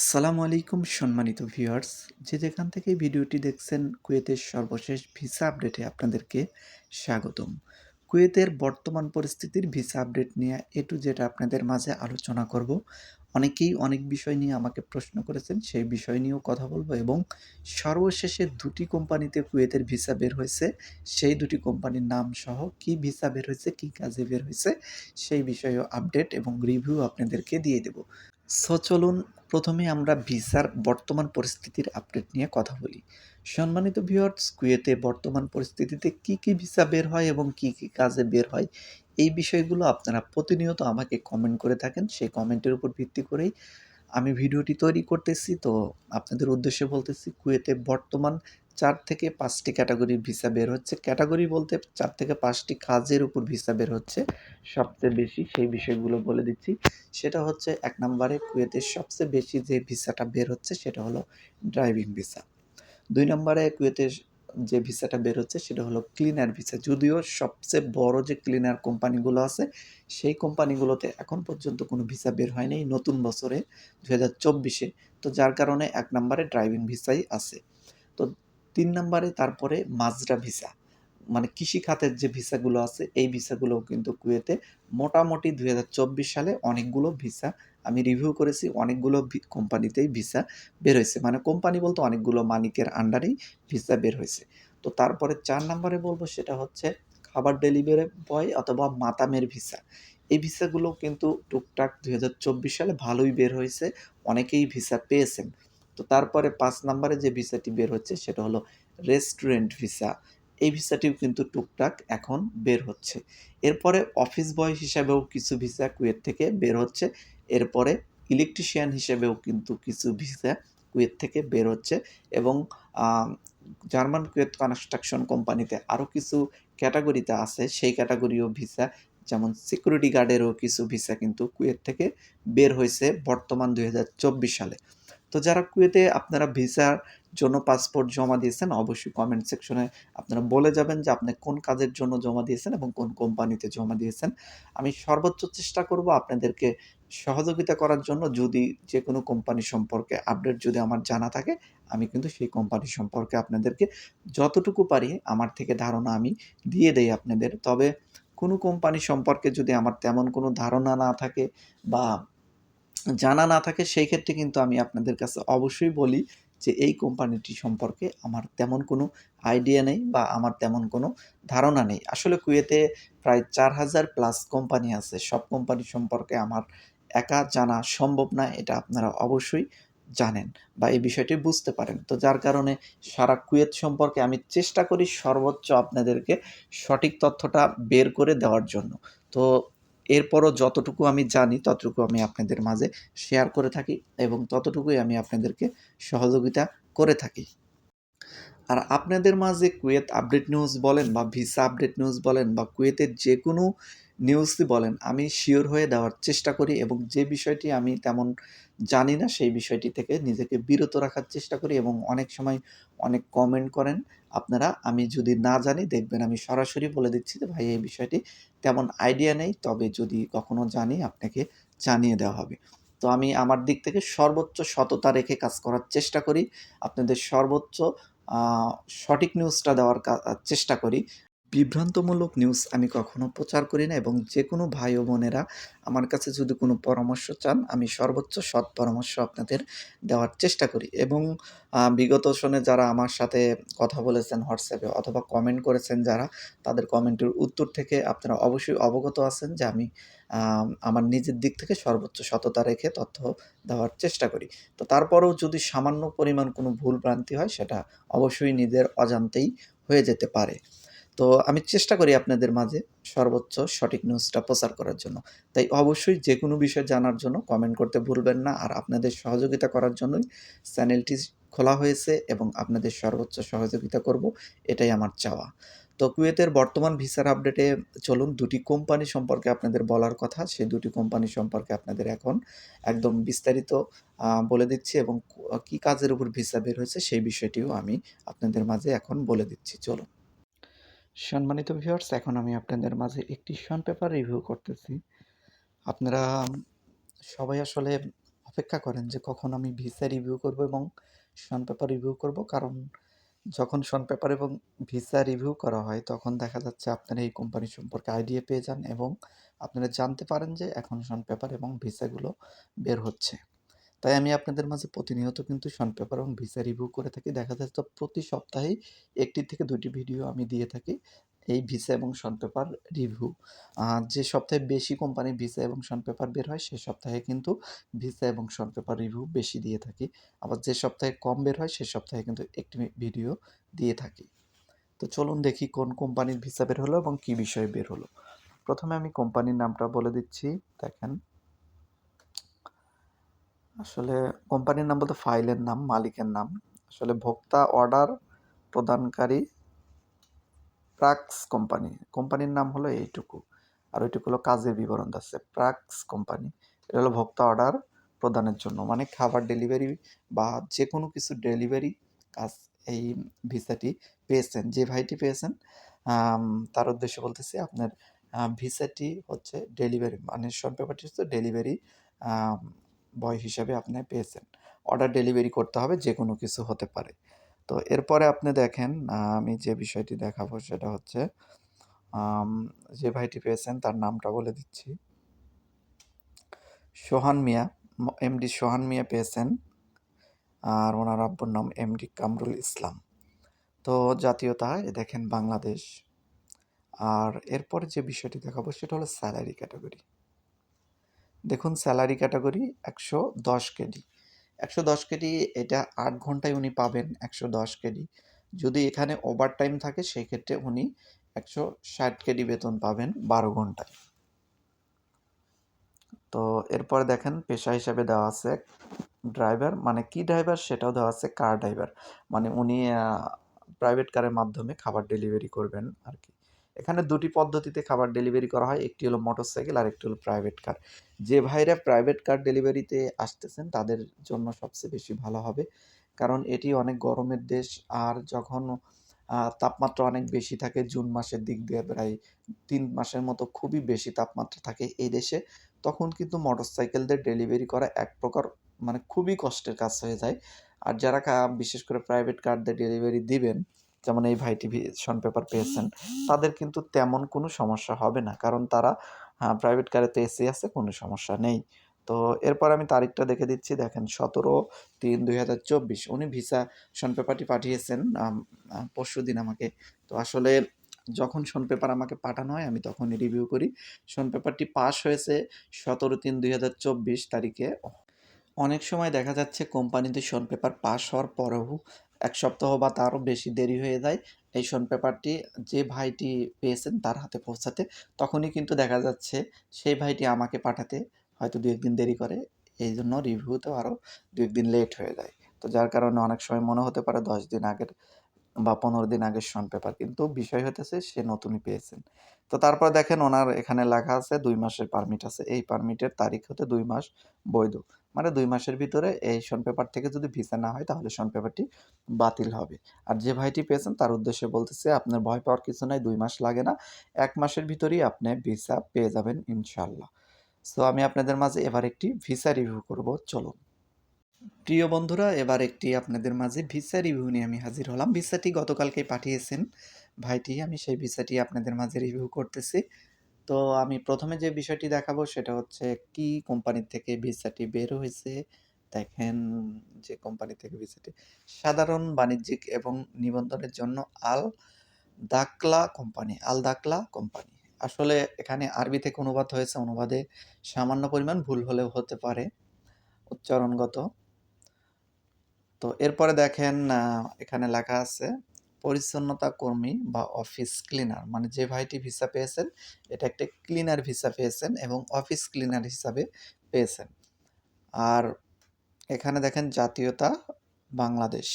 আসসালামু আলাইকুম, সম্মানিত ভিউয়ার্স। যে যেখান থেকে ভিডিওটি দেখছেন, কুয়েতের সর্বশেষ ভিসা আপডেটে আপনাদেরকে স্বাগতম। কুয়েতের বর্তমান পরিস্থিতির ভিসা আপডেট নিয়ে এ টু যেটা আপনাদের মাঝে আলোচনা করব। অনেকেই অনেক বিষয় নিয়ে আমাকে প্রশ্ন করেছেন, সেই বিষয় নিয়েও কথা বলব এবং সর্বশেষে দুটি কোম্পানিতে কুয়েতের ভিসা বের হয়েছে। সেই দুটি কোম্পানির নাম সহ কি ভিসা বের হয়েছে, কি কাজে বের হয়েছে, সেই বিষয়েও আপডেট এবং রিভিউ আপনাদেরকে দিয়ে দেব। সো চলুন প্রথমে আমরা ভিসার বর্তমান পরিস্থিতির আপডেট নিয়ে কথা বলি। সম্মানিত ভিউয়ার্স, কুয়েতে বর্তমান পরিস্থিতিতে কি কি ভিসা বের হয় এবং কি কি কাজে বের হয়, এই বিষয়গুলো আপনারা প্রতিনিয়ত আমাকে কমেন্ট করে থাকেন। সেই কমেন্টের উপর ভিত্তি করেই আমি ভিডিওটি তৈরি করতেছি। তো আপনাদের উদ্দেশ্যে বলতেছি, কুয়েতে বর্তমান চার থেকে পাঁচটি ক্যাটাগরির ভিসা বের হচ্ছে। ক্যাটাগরি বলতে চার থেকে পাঁচটি কাজের উপর ভিসা বের হচ্ছে। সবচেয়ে বেশি সেই বিষয়গুলো বলে দিচ্ছি। সেটা হচ্ছে এক নম্বরে কুয়েতের সবচেয়ে বেশি যে ভিসাটা বের হচ্ছে সেটা হলো ড্রাইভিং ভিসা। দুই নম্বরে কুয়েতের যে ভিসাটা বের হচ্ছে সেটা হলো ক্লিনার ভিসা। যদিও সবচেয়ে বড় যে ক্লিনার কোম্পানিগুলো আছে, সেই কোম্পানিগুলোতে এখন পর্যন্ত কোনো ভিসা বের হয়নি নতুন বছরে দু হাজার চব্বিশে। তো যার কারণে এক নম্বরে ড্রাইভিং ভিসাই আছে। তিন নম্বরে, তারপরে মাজরা ভিসা। মানে কৃষি খাতের যে ভিসাগুলো আছে, এই ভিসাগুলোও কিন্তু কুয়েতে মোটামুটি দুই হাজার চব্বিশ সালে অনেকগুলো ভিসা আমি রিভিউ করেছি, অনেকগুলো কোম্পানিতেই ভিসা বের হয়েছে। মানে কোম্পানি বলতে অনেকগুলো মালিকের আন্ডারেই ভিসা বের হয়েছে। তো তারপরে চার নম্বরে বলব সেটা হচ্ছে খাবার ডেলিভারি বয় অথবা মাতামের ভিসা। এই ভিসাগুলো কিন্তু টুকটাক দুই হাজার চব্বিশ সালে ভালোই বের হয়েছে, অনেকেই ভিসা পেয়েছেন। তো তারপরে পাঁচ নম্বরে যে ভিসাটি বের হচ্ছে সেটা হলো রেস্টুরেন্ট ভিসা। এই ভিসাটিও কিন্তু টুকটাক এখন বের হচ্ছে। এরপরে অফিস বয় হিসাবেও কিছু ভিসা কুয়েত থেকে বের হচ্ছে। এরপরে ইলেকট্রিশিয়ান হিসেবেও কিন্তু কিছু ভিসা কুয়েত থেকে বের হচ্ছে এবং জার্মান কুয়েত কনস্ট্রাকশন কোম্পানিতে আরও কিছু ক্যাটাগরিতে আছে। সেই ক্যাটাগরিও ভিসা, যেমন সিকিউরিটি গার্ডেরও কিছু ভিসা কিন্তু কুয়েত থেকে বের হয়েছে বর্তমান দুই হাজার চব্বিশ সালে। তো যারা কুয়েতে আপনারা ভিসার জন্য পাসপোর্ট জমা দিয়েছেন, অবশ্যই কমেন্ট সেকশনে আপনারা বলে যাবেন যে আপনি কোন কাজের জন্য জমা দিয়েছেন এবং কোন কোম্পানিতে জমা দিয়েছেন। আমি সর্বোচ্চ চেষ্টা করব আপনাদেরকে সহযোগিতা করার জন্য যদি যে কোনো কোম্পানি সম্পর্কে আপডেট যদি আমার জানা থাকে, আমি কিন্তু সেই কোম্পানি সম্পর্কে আপনাদেরকে যতটুকু পারি আমার থেকে ধারণা আমি দিয়ে দেই আপনাদের। তবে কোনো কোম্পানি সম্পর্কে যদি আমার তেমন কোনো ধারণা না থাকে বা জানা না থাকে, সেই ক্ষেত্রে কিন্তু আমি আপনাদের কাছে অবশ্যই বলি যে, এই কোম্পানিটি সম্পর্কে আমার তেমন কোনো আইডিয়া নেই বা আমার তেমন কোনো ধারণা নেই। আসলে কুয়েতে প্রায় চার হাজার প্লাস কোম্পানি আছে। সব কোম্পানি সম্পর্কে আমার একা জানা সম্ভব না, এটা আপনারা অবশ্যই জানেন বা এই বিষয়টি বুঝতে পারেন। তো যার কারণে সারা কুয়েত সম্পর্কে আমি চেষ্টা করি সর্বোচ্চ আপনাদেরকে সঠিক তথ্যটা বের করে দেওয়ার জন্য। তো এরপরও যতটুকু আমি জানি, ততটুকু আমি আপনাদের মাঝে শেয়ার করে থাকি এবং ততটুকুই আমি আপনাদেরকে সহযোগিতা করে থাকি। আর আপনাদের মাঝে কুয়েত আপডেট নিউজ বলেন বা ভিসা আপডেট নিউজ বলেন বা কুয়েতের যে কোনো নিউজই বলেন, আমি শিওর হয়ে দেওয়ার চেষ্টা করি এবং যে বিষয়টি আমি তেমন জানি না, সেই বিষয়টি থেকে নিজেকে বিরত রাখার চেষ্টা করি এবং অনেক সময় অনেক কমেন্ট করেন। আপনারা, আমি যদি না জানি, দেখবেন আমি সরাসরি বলে দিচ্ছি যে, ভাই, এই বিষয়টি তেমন আইডিয়া নেই, তবে যদি কখনো জানি, আপনাকে জানিয়ে দেওয়া হবে। তো আমি আমার দিক থেকে সর্বোচ্চ সততা রেখে কাজ করার চেষ্টা করি। আপনাদের সর্বোচ্চ সঠিক নিউজটা দেওয়ার চেষ্টা করি। বিভ্রান্তমূলক নিউজ আমি কখনো প্রচার করি না এবং যে কোনো ভাই ও বোনেরা আমার কাছে যদি কোনো পরামর্শ চান, আমি সর্বোচ্চ সৎ পরামর্শ আপনাদের দেওয়ার চেষ্টা করি এবং বিগত শোনে যারা আমার সাথে কথা বলেছেন হোয়াটসঅ্যাপে অথবা কমেন্ট করেছেন যারা, তাদের কমেন্টের উত্তর থেকে আপনারা অবশ্যই অবগত আছেন যে আমি আমার নিজের দিক থেকে সর্বোচ্চ সততা রেখে তথ্য দেওয়ার চেষ্টা করি। তো তারপরেও যদি সামান্য পরিমাণ কোনো ভুল ভ্রান্তি হয়, সেটা অবশ্যই নিজের অজান্তেই হয়ে যেতে পারে। তো আমি চেষ্টা করি আপনাদের মাঝে সর্বোচ্চ সঠিক নিউজটা প্রচার করার জন্য। তাই অবশ্যই যে কোনো বিষয় জানার জন্য কমেন্ট করতে ভুলবেন না। আর আপনাদের সহযোগিতা করার জন্যই চ্যানেলটি খোলা হয়েছে এবং আপনাদের সর্বোচ্চ সহযোগিতা করব, এটাই আমার চাওয়া। তো কুয়েতের বর্তমান ভিসার আপডেটে চলুন, দুটি কোম্পানি সম্পর্কে আপনাদের বলার কথা। সেই দুটি কোম্পানি সম্পর্কে আপনাদের এখন একদম বিস্তারিত বলে দিচ্ছি এবং কো- কাজের উপর ভিসা বের হয়েছে সেই বিষয়টিও আমি আপনাদের মাঝে এখন বলে দিচ্ছি। চলুন। সম্মানিত ভিউয়ার্স এখন আমি আপনাদের মাঝে একটি শন পেপার রিভিউ করতেছি। আপনারা সবাই আসলে অপেক্ষা করেন যে কখন আমি ভিসা রিভিউ করব এবং শন পেপার রিভিউ করব। কারণ যখন শন পেপার এবং ভিসা রিভিউ করা হয়, তখন দেখা যাচ্ছে আপনারা এই কোম্পানি সম্পর্কে আইডিয়া পেয়ে যান এবং আপনারা জানতে পারেন যে এখন শন পেপার এবং ভিসাগুলো বের হচ্ছে। তাই আমি আপনাদের মাঝে প্রতিনিয়ত কিন্তু শন পেপার এবং ভিসা রিভিউ করে থাকি। দেখা যাচ্ছে প্রতি সপ্তাহেই একটি থেকে দুটি ভিডিও আমি দিয়ে থাকি এই ভিসা এবং শন পেপার রিভিউ। যে সপ্তাহে বেশি কোম্পানির ভিসা এবং শন পেপার বের হয়, সে সপ্তাহে কিন্তু ভিসা এবং শন পেপার রিভিউ বেশি দিয়ে থাকি। আবার যে সপ্তাহে কম বের হয়, সে সপ্তাহে কিন্তু একটি ভিডিও দিয়ে থাকি। তো চলুন দেখি কোন কোম্পানির ভিসা বের হলো এবং কী বিষয়ে বের হলো। প্রথমে আমি কোম্পানির নামটা বলে দিচ্ছি। দেখেন আসলে কোম্পানির নাম বলতে ফাইলের নাম, মালিকের নাম। আসলে ভোক্তা অর্ডার প্রদানকারী প্রাক্স কোম্পানি। কোম্পানির নাম হলো এইটুকু। আর ওইটুকু হলো কাজের বিবরণ আছে, প্রাক্স কোম্পানি। এটা হলো ভোক্তা অর্ডার প্রদানের জন্য। মানে খাবার ডেলিভারি বা যে কোনো কিছু ডেলিভারি কাজ এই ভিসাটি পেয়েছেন। যে ভাইটি পেয়েছেন তার উদ্দেশ্যে বলতেছি আপনার ভিসাটি হচ্ছে ডেলিভারি। মানে শর্ট পেপারটি হচ্ছে ডেলিভারি বয় হিসাবে আপনি পেয়েছেন। অর্ডার ডেলিভারি করতে হবে যে কোনো কিছু হতে পারে। তো এরপরে আপনি দেখেন আমি যে বিষয়টি দেখাবো সেটা হচ্ছে যে ভাইটি পেয়েছেন তার নামটা বলে দিচ্ছি। সোহান মিয়া এমডি সোহান মিয়া পেয়েছেন, আর ওনার আব্বুর নাম এমডি কামরুল ইসলাম। তো জাতীয়তা দেখেন বাংলাদেশ। আর এরপরে যে বিষয়টি দেখাবো সেটা হলো স্যালারি ক্যাটাগরি দেখুন স্যালারি ক্যাটাগরি একশো দশ কেডি একশো দশ কেডি এটা আট ঘন্টায় উনি পাবেন একশো দশ কেডি যদি এখানে ওভার টাইম থাকে সেই ক্ষেত্রে উনি একশো ষাট কেডি বেতন পাবেন বারো ঘন্টায়। তো এরপরে দেখেন পেশা হিসাবে দেওয়া আছে ড্রাইভার মানে কি ড্রাইভার সেটাও দেওয়া আছে কার ড্রাইভার মানে উনি প্রাইভেট কারের মাধ্যমে খাবার ডেলিভারি করবেন আর কি। এখানে দুটি পদ্ধতিতে খাবার ডেলিভারি করা হয়, একটি হলো মোটরসাইকেল আর একটি হলো প্রাইভেট কার। যে ভাইরা প্রাইভেট কার ডেলিভারিতে আসতেছেন, তাদের জন্য সবচেয়ে বেশি ভালো হবে, কারণ এটি অনেক গরমের দেশ, আর যখন তাপমাত্রা অনেক বেশি থাকে, জুন মাসের দিক দিয়ে প্রায় তিন মাসের মতো খুবই বেশি তাপমাত্রা থাকে এই দেশে, তখন কিন্তু মোটরসাইকেলদের ডেলিভারি করা এক প্রকার মানে খুবই কষ্টের কাজ হয়ে যায়। আর যারা বিশেষ করে প্রাইভেট কারদের ডেলিভারি দিবেন যেমন এই ভাইটি শন পেপার পেয়েছেন, তাদের কিন্তু তেমন কোনো সমস্যা হবে না। কারণ তারা প্রাইভেট কারে তো এসি আছে, কোনো সমস্যা নেই। তো এরপর আমি তারিখটা দেখে দিচ্ছি। দেখেন সতেরো তিন দুই হাজার চব্বিশ, উনি ভিসা শন পেপারটি পাঠিয়েছেন পরশু দিন আমাকে। তো আসলে যখন শন পেপার আমাকে পাঠানো হয়, আমি তখনই রিভিউ করি। শন পেপারটি পাস হয়েছে সতেরো তিন দুই হাজার চব্বিশ তারিখে। অনেক সময় দেখা যাচ্ছে কোম্পানিতে শন পেপার পাস হওয়ার পরেও এক সপ্তাহ বা তারও বেশি দেরি হয়ে যায় এই শোন পেপারটি, যে ভাইটি পেয়েছেন তার হাতে পৌঁছাতে, তখনই কিন্তু দেখা যাচ্ছে সেই ভাইটি আমাকে পাঠাতে হয়তো দু একদিন দেরি করে, এই জন্য রিভিউতেও আরও দু একদিন লেট হয়ে যায়। তো যার কারণে অনেক সময় মনে হতে পারে দশ দিন আগের বা পনেরো দিন আগের শন পেপার। কিন্তু বিষয় হতেছে সে নতুনই পেয়েছেন তো তারপর দেখেন ওনার এখানে লেখা আছে দুই মাসের পারমিট আছে। এই পারমিটের তারিখ হতে দুই মাস বৈধ। মানে দুই মাসের ভিতরে এই শন পেপার থেকে যদি ভিসা না হয়, তাহলে শন পেপারটি বাতিল হবে। আর যে ভাইটি পেয়েছেন, তার উদ্দেশ্যে বলতেছে, আপনার ভয় পাওয়ার কিছু নাই, দুই মাস লাগে না। এক মাসের ভিতরেই আপনি ভিসা পেয়ে যাবেন ইনশাল্লাহ সো আমি আপনাদের মাঝে এবার একটি ভিসা রিভিউ করব। চলুন। প্রিয় বন্ধুরা, এবার একটি আপনাদের মাঝে ভিসা রিভিউ নিয়ে আমি হাজির হলাম। ভিসাটি গতকালকেই পাঠিয়েছেন। ভাইটি, আমি সেই ভিসাটি আপনাদের মাঝে রিভিউ করতেছি। তো আমি প্রথমে যে বিষয়টি দেখাবো সেটা হচ্ছে কি কোম্পানির থেকে ভিসাটি বের হয়েছে। দেখেন যে কোম্পানি থেকে ভিসাটি। সাধারণ বাণিজ্যিক এবং নিবন্ধনের জন্য আল দাকলা কোম্পানি, আল দাকলা কোম্পানি। আসলে এখানে আরবি থেকে অনুবাদ হয়েছে, অনুবাদে সামান্য পরিমাণ ভুল হলেও হতে পারে। উচ্চারণগত। তো এরপরে দেখেন এখানে লেখা আছে, পরিচ্ছন্নতা কর্মী বা অফিস ক্লিনার মানে যে ভাইটি ভিসা পেয়েছেন, এটা একটা ক্লিনার ভিসা পেয়েছেন এবং অফিস ক্লিনার হিসাবে পেয়েছেন। আর এখানে দেখেন, জাতীয়তা বাংলাদেশ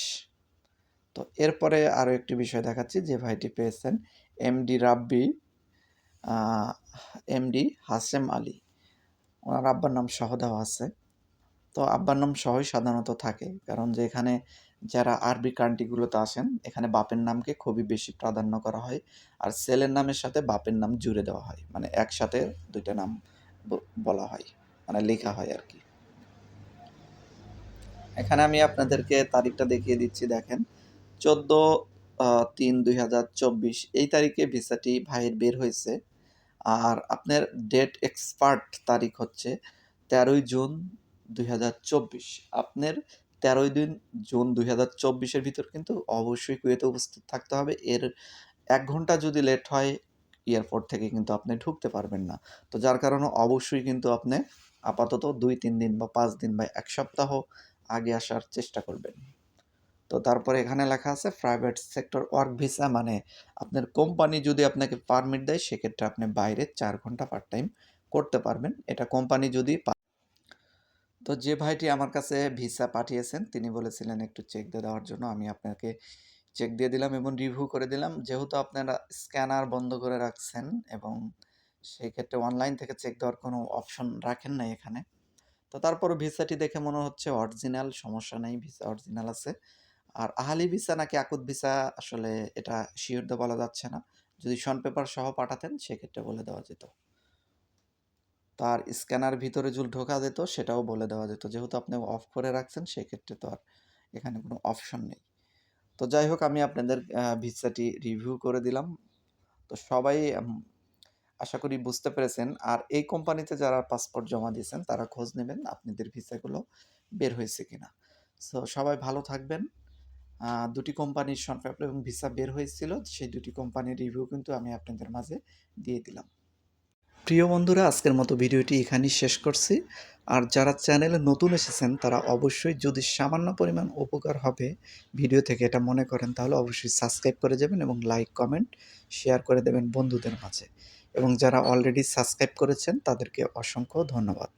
তো এরপরে আরও একটি বিষয় দেখাচ্ছি, যে ভাইটি পেয়েছেন এমডি রাব্বি এমডি হাসেম আলী। ওনার আব্বার নাম সহ দেওয়া আছে। তো আব্বার নাম সহই সাধারণত থাকে। কারণ যে এখানে যারা আরবি কান্ট্রিগুলোতে আসেন এখানে বাপের নামকে খুবই বেশি প্রাধান্য করা হয়। আর ছেলের নামের সাথে বাপের নাম জুড়ে দেওয়া হয়। মানে একসাথে দুইটা নাম বলা হয়। মানে লেখা হয় আর কি। এখানে আমি আপনাদেরকে তারিখটা দেখিয়ে দিচ্ছি, দেখেন। চোদ্দ তিন দুই হাজার চব্বিশ। এই তারিখে ভিসাটি ভাইয়ের বের হয়েছে। আর আপনার ডেট এক্সপার্ট তারিখ হচ্ছে তেরোই জুন দুই হাজার চব্বিশ। আপনার তেরোই দিন জুন দুই হাজার চব্বিশের ভিতর কিন্তু অবশ্যই কুয়েতে উপস্থিত থাকতে হবে। এর এক ঘণ্টা যদি লেট হয় এয়ারপোর্ট থেকে কিন্তু আপনি ঢুকতে পারবেন না। তো যার কারণে অবশ্যই কিন্তু আপনি আপাতত দুই, তিন দিন বা পাঁচ দিন বা এক সপ্তাহ আগে আসার চেষ্টা করবেন। তো তারপরে এখানে লেখা আছে প্রাইভেট সেক্টর ওয়ার্ক ভিসা মানে আপনার কোম্পানি যদি আপনাকে পারমিট দেয়, সেক্ষেত্রে আপনি বাইরে চার ঘণ্টা পার্ট টাইম করতে পারবেন। এটা কোম্পানি যদি তো যে ভাইটি আমার কাছে ভিসা পাঠিয়েছেন, তিনি বলেছিলেন একটু চেক দিয়ে দেওয়ার জন্য, আমি আপনাকে চেক দিয়ে দিলাম এবং রিভিউ করে দিলাম। যেহেতু আপনারা স্ক্যানার বন্ধ করে রাখছেন এবং সেই ক্ষেত্রে অনলাইন থেকে চেক দেওয়ার কোনো অপশন রাখেন নাই এখানে। তো তারপর ভিসাটি দেখে মনে হচ্ছে অরিজিনাল সমস্যা নেই, ভিসা অরিজিনাল আছে। আর আহালি ভিসা নাকি আকুত ভিসা, আসলে এটা শিওর বলা যাচ্ছে না। যদি শন পেপার সহ পাঠাতেন, সেক্ষেত্রে বলে দেওয়া যেত। তার স্ক্যানার ভিতরে জুল ঢোকা যেত, সেটাও বলে দেওয়া যেত। যেহেতু আপনি অফ করে রাখছেন, সেক্ষেত্রে তো আর এখানে কোনো অপশন নেই। তো যাই হোক, আমি আপনাদের ভিসাটি রিভিউ করে দিলাম। তো সবাই আশা করি বুঝতে পেরেছেন। আর এই কোম্পানিতে যারা পাসপোর্ট জমা দিয়েছেন, তারা খোঁজ নেবেন আপনাদের ভিসাগুলো বের হয়েছে কিনা। সো সবাই ভালো থাকবেন। দুটি কোম্পানির সনপেপার এবং ভিসা বের হয়েছিল, সেই দুটি কোম্পানির রিভিউ কিন্তু আমি আপনাদের মাঝে দিয়ে দিলাম। প্রিয় বন্ধুরা, আজকের মতো ভিডিওটি এখানেই শেষ করছি। আর যারা চ্যানেলে নতুন এসেছেন, তারা অবশ্যই যদি সামান্য পরিমাণ উপকার হবে ভিডিও থেকে এটা মনে করেন, তাহলে অবশ্যই সাবস্ক্রাইব করে যাবেন এবং লাইক, কমেন্ট, শেয়ার করে দেবেন বন্ধুদের মাঝে। এবং যারা অলরেডি সাবস্ক্রাইব করেছেন, তাদেরকে অসংখ্য ধন্যবাদ।